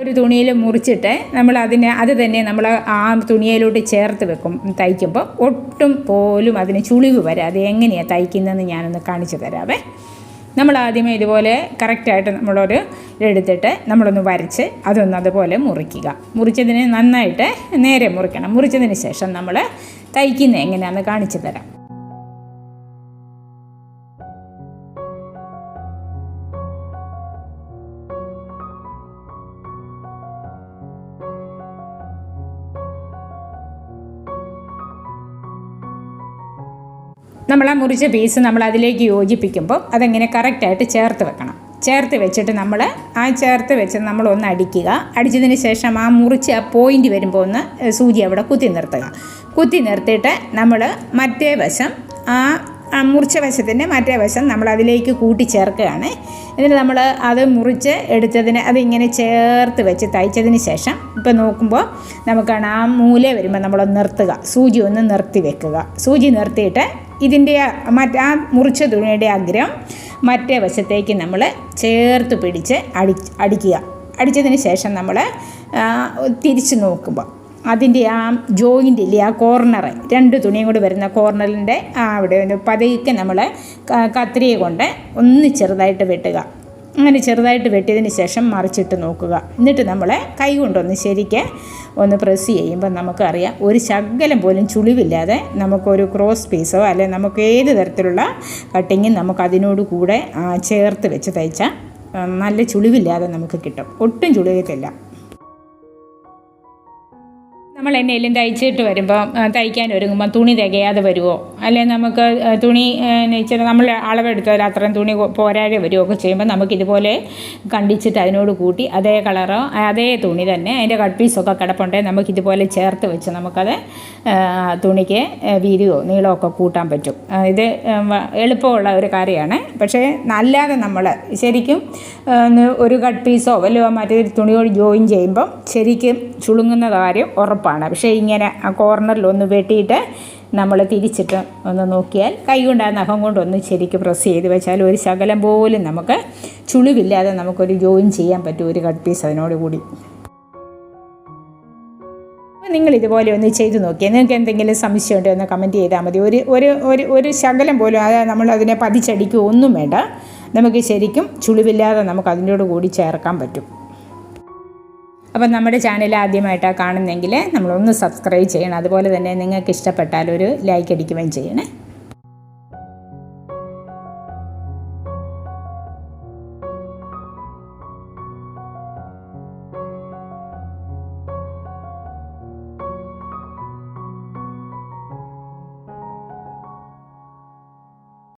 ഒരു തുണിയിൽ മുറിച്ചിട്ട് നമ്മൾ അതിനെ അത് തന്നെ നമ്മൾ ആ തുണിയിലോട്ട് ചേർത്ത് വെക്കും തയ്ക്കുമ്പോൾ ഒട്ടും പോലും അതിന് ചുളിവ് വരാതെ എങ്ങനെയാണ് തയ്ക്കുന്നതെന്ന് ഞാനൊന്ന് കാണിച്ചു തരാവേ. നമ്മൾ ആദ്യമേ ഇതുപോലെ കറക്റ്റായിട്ട് നമ്മളൊരു എടുത്തിട്ട് നമ്മളൊന്ന് വരച്ച് അതൊന്ന് അതുപോലെ മുറിക്കുക. മുറിച്ചതിന് നന്നായിട്ട് നേരെ മുറിക്കണം. മുറിച്ചതിന് ശേഷം നമ്മൾ തയ്ക്കുന്നത് എങ്ങനെയാണെന്ന് കാണിച്ചു തരാം. നമ്മൾ ആ മുറിച്ച പീസ് നമ്മൾ അതിലേക്ക് യോജിപ്പിക്കുമ്പോൾ അതെങ്ങനെ കറക്റ്റായിട്ട് ചേർത്ത് വെക്കണം. ചേർത്ത് വെച്ചിട്ട് നമ്മൾ ആ ചേർത്ത് വെച്ച് നമ്മൾ ഒന്ന് അടിക്കുക. അടിച്ചതിന് ശേഷം ആ മുറിച്ച് ആ പോയിന്റ് വരുമ്പോൾ ഒന്ന് സൂചി അവിടെ കുത്തി നിർത്തുക. കുത്തി നിർത്തിയിട്ട് നമ്മൾ മറ്റേ വശം ആ മുറിച്ച വശത്തിന്റെ മറ്റേ വശം നമ്മൾ അതിലേക്ക് കൂട്ടി ചേർക്കുകയാണ്. എന്നിട്ട് നമ്മൾ അത് മുറിച്ച് എടുത്തതിന് അതിങ്ങനെ ചേർത്ത് വെച്ച് തയ്ച്ചതിന് ശേഷം ഇപ്പോൾ നോക്കുമ്പോൾ നമുക്കാണ് ആ മൂല വരുമ്പോൾ നമ്മൾ നിർത്തുക. സൂചി ഒന്ന് നിർത്തി വെക്കുക. സൂചി നിർത്തിയിട്ട് ഇതിന്റെ മറ്റ് ആ മുറിച്ച തുണിയുടെ അഗ്രം മറ്റേ വശത്തേക്ക് നമ്മൾ ചേർത്ത് പിടിച്ച് അടി അടിക്കുക. അടിച്ചതിന് ശേഷം നമ്മൾ തിരിച്ച് നോക്കുമ്പോൾ അതിന്റെ ആ ജോയിന്റ് ഇല്ലേ ആ കോർണർ രണ്ട് തുണിയും കൂടി വരുന്ന കോർണറിന്റെ അവിടെ പതയ്ക്ക് നമ്മൾ കത്രിയെ കൊണ്ട് ഒന്ന് ചെറുതായിട്ട് വെട്ടുക. അങ്ങനെ ചെറുതായിട്ട് വെട്ടിയതിന് ശേഷം മറിച്ചിട്ട് നോക്കുക. എന്നിട്ട് നമ്മൾ കൈ കൊണ്ടൊന്ന് ശരിക്ക് ഒന്ന് പ്രസ് ചെയ്യുമ്പോൾ നമുക്കറിയാം ഒരു ശകലം പോലും ചുളിവില്ലാതെ നമുക്കൊരു ക്രോസ് പീസോ അല്ലെ നമുക്ക് ഏത് തരത്തിലുള്ള കട്ടിങ്ങും നമുക്ക് അതിനോട് കൂടെ ചേർത്ത് വെച്ച് തയ്ച്ചാൽ നല്ല ചുളിവില്ലാതെ നമുക്ക് കിട്ടും. ഒട്ടും ചുളിവത്തില്ല നമ്മൾ എന്നെല്ലാം തയ്ച്ചിട്ട് വരുമ്പോൾ തയ്ക്കാൻ ഒരുങ്ങുമ്പോൾ തുണി തികയാതെ വരുമോ അല്ലെങ്കിൽ നമുക്ക് തുണി ഇച്ചിരി നമ്മൾ അളവെടുത്താൽ അത്രയും തുണി പോരാതെ വരുമോ ഒക്കെ ചെയ്യുമ്പോൾ നമുക്കിതുപോലെ കണ്ടിച്ചിട്ട് അതിനോട് കൂട്ടി അതേ കളറോ അതേ തുണി തന്നെ അതിന്റെ കട്ട് പീസൊക്കെ കിടപ്പുണ്ടെങ്കിൽ നമുക്കിതുപോലെ ചേർത്ത് വെച്ച് നമുക്കത് തുണിക്ക് വീതിയോ നീളമോ ഒക്കെ കൂട്ടാൻ പറ്റും. ഇത് എളുപ്പമുള്ള ഒരു കാര്യമാണ്. പക്ഷേ നല്ലാതെ നമ്മൾ ശരിക്കും ഒരു കട്ട് പീസോ വല്ലോ മറ്റൊരു തുണിയോട് ജോയിൻ ചെയ്യുമ്പം ശരിക്കും ചുളുങ്ങുന്ന കാര്യം ഉറപ്പാണ്. ഉറപ്പാണ് പക്ഷേ ഇങ്ങനെ ആ കോർണറിൽ ഒന്ന് വെട്ടിയിട്ട് നമ്മൾ തിരിച്ചിട്ട് ഒന്ന് നോക്കിയാൽ കൈ കൊണ്ട് ആ നഖം കൊണ്ടൊന്ന് ശരിക്ക് പ്രസ് ചെയ്ത് വെച്ചാൽ ഒരു ശകലം പോലും നമുക്ക് ചുളിവില്ലാതെ നമുക്കൊരു ജോയിൻ ചെയ്യാൻ പറ്റും ഒരു കട്ട് പീസ് അതിനോട് കൂടി. നിങ്ങൾ ഇതുപോലെ ഒന്ന് ചെയ്ത് നോക്കിയാൽ നിങ്ങൾക്ക് എന്തെങ്കിലും സംശയം ഉണ്ടോ എന്ന് കമന്റ് ചെയ്താൽ മതി. ഒരു ഒരു ഒരു ഒരു ശകലം പോലും അത് നമ്മൾ അതിനെ പതിച്ചടിക്കുക ഒന്നും വേണ്ട. നമുക്ക് ശരിക്കും ചുളിവില്ലാതെ നമുക്ക് അതിനോട് കൂടി ചേർക്കാൻ പറ്റും. അപ്പം നമ്മുടെ ചാനൽ ആദ്യമായിട്ടാണ് കാണുന്നതെങ്കിൽ നമ്മളൊന്ന് സബ്സ്ക്രൈബ് ചെയ്യണം. അതുപോലെ തന്നെ നിങ്ങൾക്ക് ഇഷ്ടപ്പെട്ടാൽ ഒരു ലൈക്ക് അടിക്കുകയും ചെയ്യണേ.